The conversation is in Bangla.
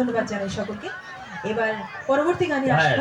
ধন্যবাদ জানাই সকলকে। এবার পরবর্তী গানে হ্যাঁ আসব।